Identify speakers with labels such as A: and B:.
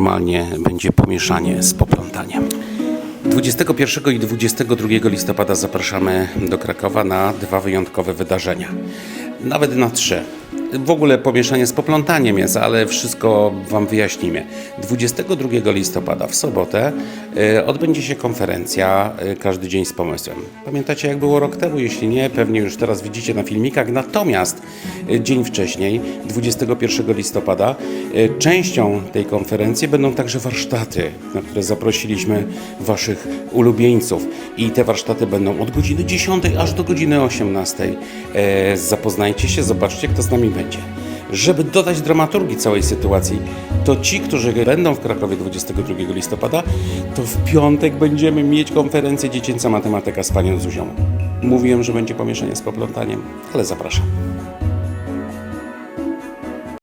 A: normalnie będzie pomieszanie z poplątaniem. 21 i 22 listopada zapraszamy do Krakowa na dwa wyjątkowe wydarzenia. Nawet na trzy. W ogóle pomieszanie z poplątaniem jest, ale wszystko Wam wyjaśnimy. 22 listopada w sobotę e, odbędzie się konferencja e, Każdy dzień z pomysłem. Pamiętacie jak było rok temu? Jeśli nie, pewnie już teraz widzicie na filmikach. Natomiast e, dzień wcześniej, 21 listopada, częścią tej konferencji będą także warsztaty, na które zaprosiliśmy Waszych ulubieńców. I te warsztaty będą od godziny 10 aż do godziny 18. E, Zapoznajcie się, zobaczcie, kto z nami będzie. Żeby dodać dramaturgii całej sytuacji, to ci, którzy będą w Krakowie 22 listopada, to w piątek będziemy mieć konferencję Dziecięca Matematyka z panią Zuzią. Mówiłem, że będzie pomieszanie z poplątaniem, ale zapraszam.